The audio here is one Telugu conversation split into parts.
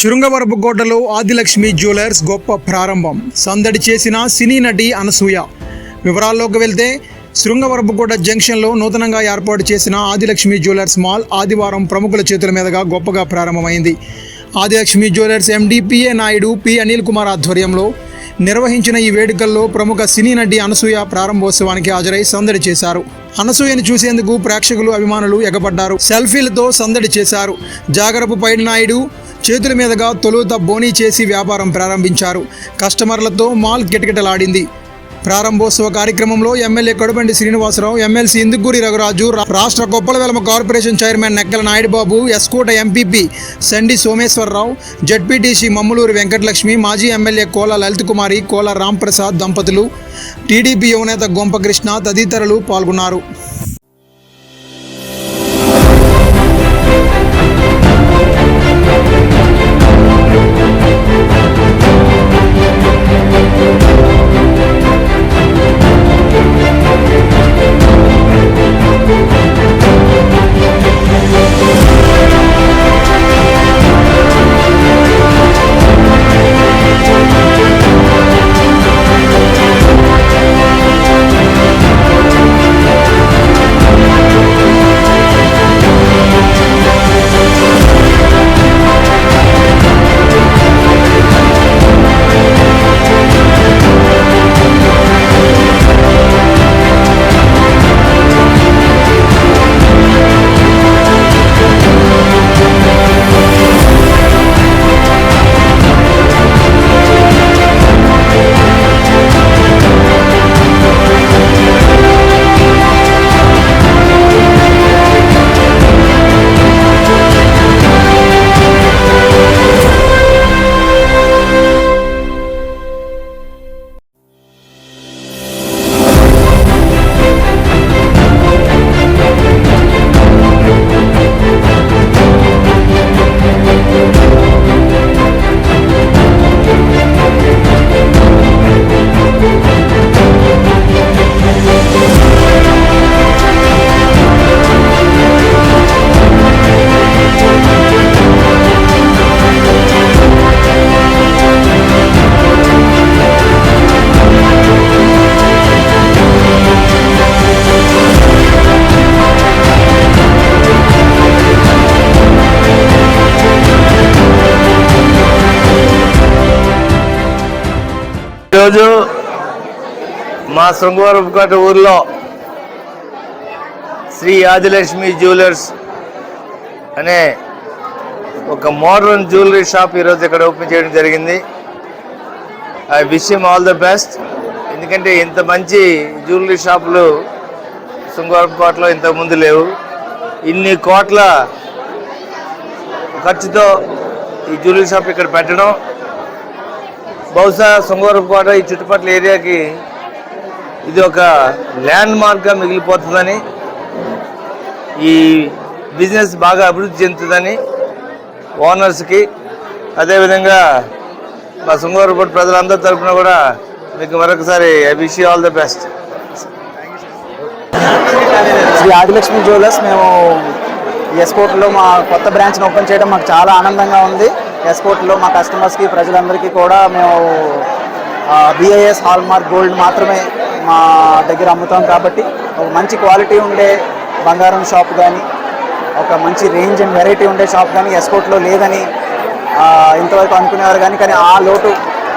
శృంగవరపుకోటలో ఆదిలక్ష్మి జ్యువెలర్స్ గొప్ప ప్రారంభం. సందడి చేసిన సినీ నటి అనసూయ. వివరాల్లోకి వెళ్తే శృంగవరపుకోట జంక్షన్లో నూతనంగా ఏర్పాటు చేసిన ఆదిలక్ష్మి జ్యువెలర్స్ మాల్ ఆదివారం ప్రముఖుల చేతుల మీదుగా గొప్పగా ప్రారంభమైంది. Adilakshmi jewellers MD PA Naidu P Anil Kumar ఆధ్వర్యంలో నిర్వహించిన ఈ వేడుకల్లో ప్రముఖ సినీ నటి అనసూయ ప్రారంభోత్సవానికి హాజరై సందడి చేశారు. అనసూయను చూసేందుకు ప్రేక్షకులు అభిమానులు ఎగబడ్డారు. సెల్ఫీలతో సందడి చేశారు. జాగరపు పైడి నాయుడు చేతుల మీదుగా తొలుత బోనీ చేసి వ్యాపారం ప్రారంభించారు. కస్టమర్లతో మాల్ కిటకిటలాడింది. ప్రారంభోత్సవ కార్యక్రమంలో ఎమ్మెల్యే కడుబండి శ్రీనివాసరావు ఎమ్మెల్సీ ఇందుకూరి రఘురాజు రాష్ట్ర Koppulavelama corporation chairman Nekkala Naidubabu S Kota MPP Sandi Someswararao ZPTC Mammuluri Venkatalakshmi మాజీ ఎమ్మెల్యే కోల లలిత్ కుమారి కోల రాంప్రసాద్ దంపతులు టీడీపీ యువనేత గొంపకృష్ణ తదితరులు పాల్గొన్నారు. శృంగవరపుకోట ఊర్లో శ్రీ ఆదిలక్ష్మి జ్యువెలర్స్ అనే ఒక మోడర్న్ జ్యువెలరీ షాప్ ఈరోజు ఇక్కడ ఓపెన్ చేయడం జరిగింది. I wish him all the best. ఎందుకంటే ఇంత మంచి జ్యువెలరీ షాపులు శృంగవరపుకోటలో ఇంతకుముందు లేవు. ఇన్ని కోట్ల ఖర్చుతో ఈ జ్యువెలరీ షాప్ ఇక్కడ పెట్టడం. బహుశా శృంగవరపుకోట ఈ చుట్టుపక్కల ఏరియాకి ఇది ఒక ల్యాండ్ మార్క్గా మిగిలిపోతుందని ఈ బిజినెస్ బాగా అభివృద్ధి చెందుతుందని ఓనర్స్కి అదేవిధంగా మా శృంగవరపుకోట ప్రజలందరి తరఫున కూడా మీకు మరొకసారి I wish you all the best. Sri Adilakshmi jewellers మేము ఎస్పోర్ట్లో మా కొత్త బ్రాంచ్ని ఓపెన్ చేయడం మాకు చాలా ఆనందంగా ఉంది. ఎస్పోర్ట్లో మా కస్టమర్స్కి ప్రజలందరికీ కూడా మేము బిఐఎస్ హాల్ మార్క్ గోల్డ్ మాత్రమే మా దగ్గర అమ్ముతాం కాబట్టి ఒక మంచి క్వాలిటీ ఉండే బంగారం షాప్ కానీ ఒక మంచి రేంజ్ అండ్ వెరైటీ ఉండే షాప్ కానీ ఎస్కోట్లో లేదని ఇంతవరకు అనుకునేవారు కానీ కానీ ఆ లోటు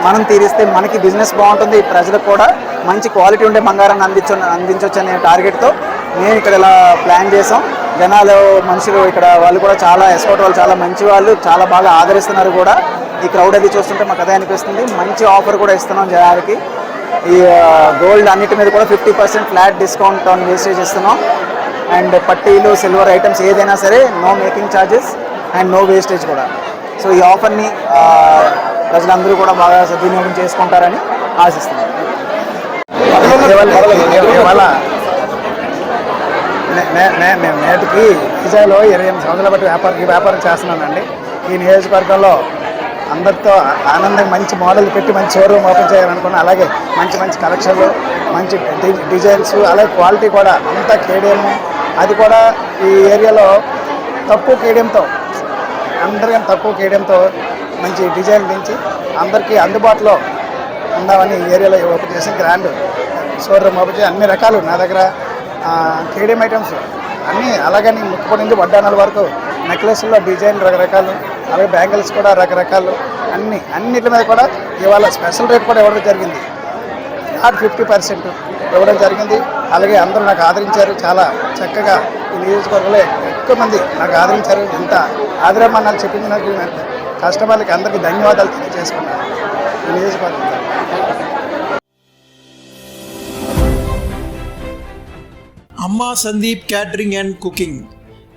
మనం తీరిస్తే మనకి బిజినెస్ బాగుంటుంది ప్రజలకు కూడా మంచి క్వాలిటీ ఉండే బంగారాన్ని అందించు అందించవచ్చు అనే టార్గెట్తో మేము ఇక్కడ ఇలా ప్లాన్ చేసాం. జనాలు మనుషులు ఇక్కడ వాళ్ళు కూడా చాలా ఎస్కోట్ వాళ్ళు చాలా మంచి వాళ్ళు చాలా బాగా ఆదరిస్తున్నారు కూడా. ఈ క్రౌడ్ అది చూస్తుంటే మాకు అదే అనిపిస్తుంది. మంచి ఆఫర్ కూడా ఇస్తున్నాం జనాలకి. ఈ గోల్డ్ అన్నిటి మీద కూడా fifty percent flat discount on wastage ఇస్తున్నాం అండ్ పట్టీలు సిల్వర్ ఐటమ్స్ ఏదైనా సరే no making charges and no wastage కూడా సో ఈ ఆఫర్ని ప్రజలందరూ కూడా బాగా సద్వినియోగం చేసుకుంటారని ఆశిస్తున్నాను నేను నేటికి విజయలో ఇరవై ఎనిమిది సంవత్సరాల బట్టి వ్యాపారం వ్యాపారం చేస్తున్నానండి ఈ నియోజకవర్గంలో అందరితో ఆనందంగా మంచి మోడల్ పెట్టి మంచి షోరూమ్ ఓపెన్ చేయాలనుకున్నా అలాగే మంచి మంచి కలెక్షన్లు మంచి డి- డిజైన్స్ అలాగే క్వాలిటీ కూడా అంతా కేడియం అది కూడా ఈ ఏరియాలో తక్కువ కేడియంతో అందరికీ తక్కువ కేడియంతో మంచి డిజైన్ పెంచి అందరికీ అందుబాటులో ఉందామని ఈ ఏరియాలో ఓపెన్ చేసి గ్రాండ్ షోరూమ్ ఓపెన్ చేసి అన్ని రకాలు నా దగ్గర కేడియం ఐటమ్స్ అన్నీ అలాగని ముక్కుపడి నుంచి వడ్డానాల వరకు నెక్లెస్లో డిజైన్ రకరకాలు అలాగే బ్యాంగిల్స్ కూడా రకరకాలు అన్ని అన్నిటి మీద కూడా ఇవాళ స్పెషల్ రేట్ కూడా ఇవ్వడం జరిగింది. నాట్ ఫిఫ్టీ పర్సెంట్ ఇవ్వడం జరిగింది. అలాగే అందరూ నాకు ఆదరించారు. చాలా చక్కగా ఈ నియోజకవర్గంలో ఎక్కువ మంది నాకు ఆదరించారు. ఎంత ఆదరమన్నాలు చెప్పించినందుకు నాకు కస్టమర్లకి అందరికీ ధన్యవాదాలు తెలియజేసుకున్నాను. ఈ నియోజకవర్గం అమ్మా సందీప్ క్యాటరింగ్ అండ్ కుకింగ్.